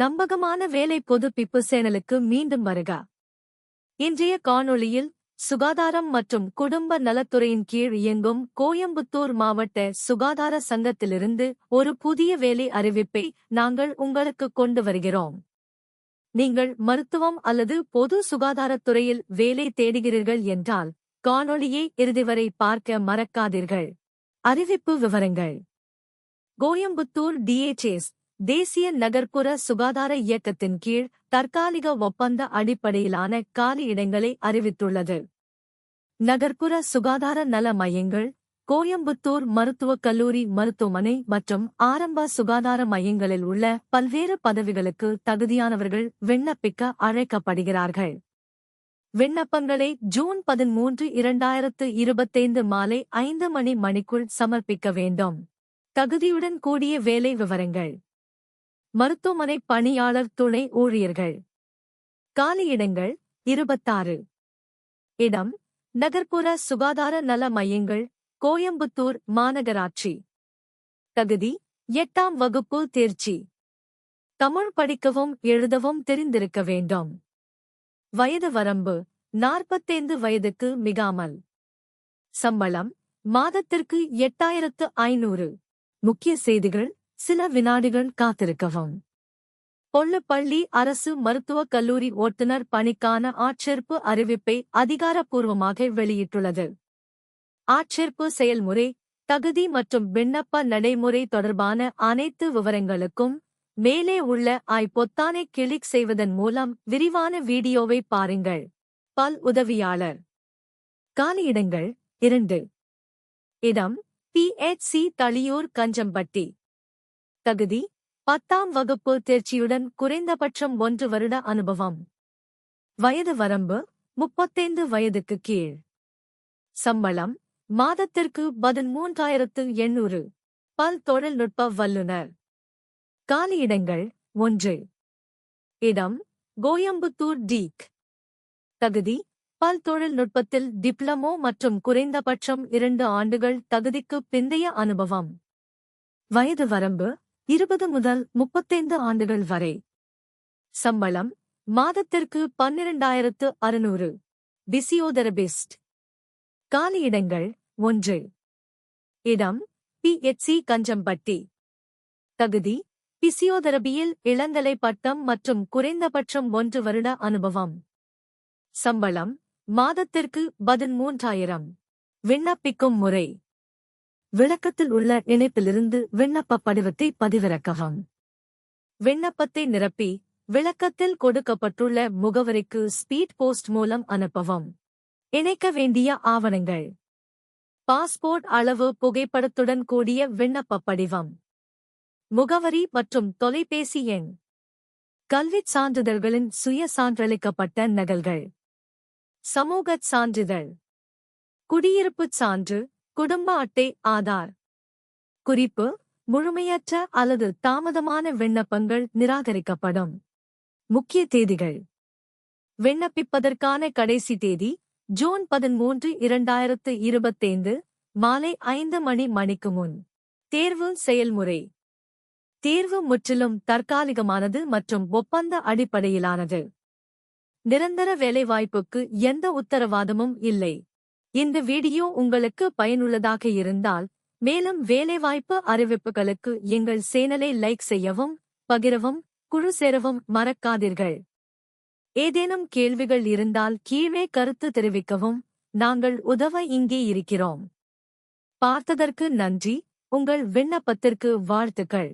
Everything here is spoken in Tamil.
நம்பகமான வேலை புதுப்பிப்பு சேனலுக்கு மீண்டும் வருக. இன்றைய காணொளியில் சுகாதாரம் மற்றும் குடும்ப நலத்துறையின் கீழ் இயங்கும் கோயம்புத்தூர் மாவட்ட சுகாதார சங்கத்திலிருந்து ஒரு புதிய வேலை அறிவிப்பை நாங்கள் உங்களுக்கு கொண்டு வருகிறோம். நீங்கள் மருத்துவம் அல்லது பொது சுகாதாரத்துறையில் வேலை தேடுகிறீர்கள் என்றால் காணொளியை இறுதி வரை பார்க்க மறக்காதீர்கள். அறிவிப்பு விவரங்கள். கோயம்புத்தூர் டிஎச்எஸ் தேசிய நகர்ப்புற சுகாதார இயக்கத்தின் கீழ் தற்காலிக ஒப்பந்த அடிப்படையிலான காலி இடங்களை அறிவித்துள்ளது. நகர்ப்புற சுகாதார நல மையங்கள் கோயம்புத்தூர் மருத்துவக் கல்லூரி மருத்துவமனை மற்றும் ஆரம்ப சுகாதார மையங்களில் உள்ள பல்வேறு பதவிகளுக்கு தகுதியானவர்கள் விண்ணப்பிக்க அழைக்கப்படுகிறார்கள். விண்ணப்பங்களை ஜூன் பதிமூன்று இரண்டாயிரத்து இருபத்தைந்து மாலை ஐந்து மணி மணிக்குள் சமர்ப்பிக்க வேண்டும். தகுதியுடன் கூடிய வேலை விவரங்கள். மருத்துவமனை பணியாளர் துணை ஊழியர்கள். காலியிடங்கள் இருபத்தாறு. இடம் நகர்ப்புற சுகாதார நல மையங்கள் கோயம்புத்தூர் மாநகராட்சி. தகுதி எட்டாம் வகுப்பு தேர்ச்சி. தமிழ் படிக்கவும் எழுதவும் தெரிந்திருக்க வேண்டும். வயது வரம்பு நாற்பத்தைந்து வயதுக்கு மிகாமல். சம்பளம் மாதத்திற்கு எட்டாயிரத்து ஐநூறு. முக்கிய செய்திகள் சில வினாடிகள் காத்திருக்கவும். கொல்லப்பள்ளி அரசு மருத்துவக் கல்லூரி ஓட்டுநர் பணிக்கான ஆட்சேர்ப்பு அறிவிப்பை அதிகாரப்பூர்வமாக வெளியிட்டுள்ளது. ஆட்சேர்ப்பு செயல்முறை தகுதி மற்றும் விண்ணப்ப நடைமுறை தொடர்பான அனைத்து விவரங்களுக்கும் மேலே உள்ள ஐ பொத்தானை கிளிக் செய்வதன் மூலம் விரிவான வீடியோவை பாருங்கள். பல் உதவியாளர். காலியிடங்கள் இரண்டு. இடம் பிஎச்சி தளியூர் கஞ்சம்பட்டி. தகுதி பத்தாம் வகுப்பு தேர்ச்சியுடன் குறைந்தபட்சம் ஒன்று வருட அனுபவம். வயது வரம்பு முப்பத்தைந்து வயதுக்கு கீழ். சம்பளம் மாதத்திற்கு பதிமூன்றாயிரத்து எண்ணூறு. பல் தொழில்நுட்ப வல்லுநர். காலியிடங்கள் ஒன்று. இடம் கோயம்புத்தூர் டீக். தகுதி பல் தொழில்நுட்பத்தில் டிப்ளமோ மற்றும் குறைந்தபட்சம் இரண்டு ஆண்டுகள் தகுதிக்கு பிந்தைய அனுபவம். வயது வரம்பு இருபது முதல் முப்பத்தைந்து ஆண்டுகள் வரை. சம்பளம் மாதத்திற்கு பன்னிரண்டாயிரத்து அறுநூறு. பிசியோதெரபிஸ்ட் காலியிடங்கள் ஒன்று. இடம் பிஎச்சி கஞ்சம்பட்டி. தகுதி பிசியோதெரபியில் இளங்கலை பட்டம் மற்றும் குறைந்தபட்சம் ஒன்று வருட அனுபவம். சம்பளம் மாதத்திற்கு பதிமூன்றாயிரம் விண்ணப்பிக்கும் முறை. விளக்கத்தில் உள்ள இணைப்பிலிருந்து விண்ணப்ப படிவத்தை பதிவிறக்கவும். விண்ணப்பத்தை நிரப்பி விளக்கத்தில் கொடுக்கப்பட்டுள்ள முகவரிக்கு ஸ்பீட் போஸ்ட் மூலம் அனுப்பவும். இணைக்க வேண்டிய ஆவணங்கள். பாஸ்போர்ட் அளவு புகைப்படத்துடன் கூடிய விண்ணப்ப படிவம். முகவரி மற்றும் தொலைபேசி எண். கல்விச் சான்றிதழ்களின் சுய சான்றளிக்கப்பட்ட நகல்கள். சமூகச் சான்றிதழ். குடியிருப்புச் சான்று குடும்ப அட்டை ஆதார். குறிப்பு முழுமையற்ற அல்லது தாமதமான விண்ணப்பங்கள் நிராகரிக்கப்படும். முக்கிய தேதிகள். விண்ணப்பிப்பதற்கான கடைசி தேதி ஜூன் பதிமூன்று இரண்டாயிரத்து இருபத்தைந்து மாலை ஐந்து மணி மணிக்கு முன். தேர்வு செயல்முறை. தேர்வு முற்றிலும் தற்காலிகமானது மற்றும் ஒப்பந்த அடிப்படையிலானது. நிரந்தர வேலைவாய்ப்புக்கு எந்த உத்தரவாதமும் இல்லை. இந்த வீடியோ உங்களுக்கு பயனுள்ளதாக இருந்தால் மேலும் வேலைவாய்ப்பு அறிவிப்புகளுக்கு எங்கள் சேனலை லைக் செய்யவும் பகிரவும் குழு சேரவும் மறக்காதீர்கள். ஏதேனும் கேள்விகள் இருந்தால் கீழே கருத்து தெரிவிக்கவும் நாங்கள் உதவ இங்கே இருக்கிறோம். பார்த்ததற்கு நன்றி உங்கள் விண்ணப்பத்திற்கு வாழ்த்துக்கள்.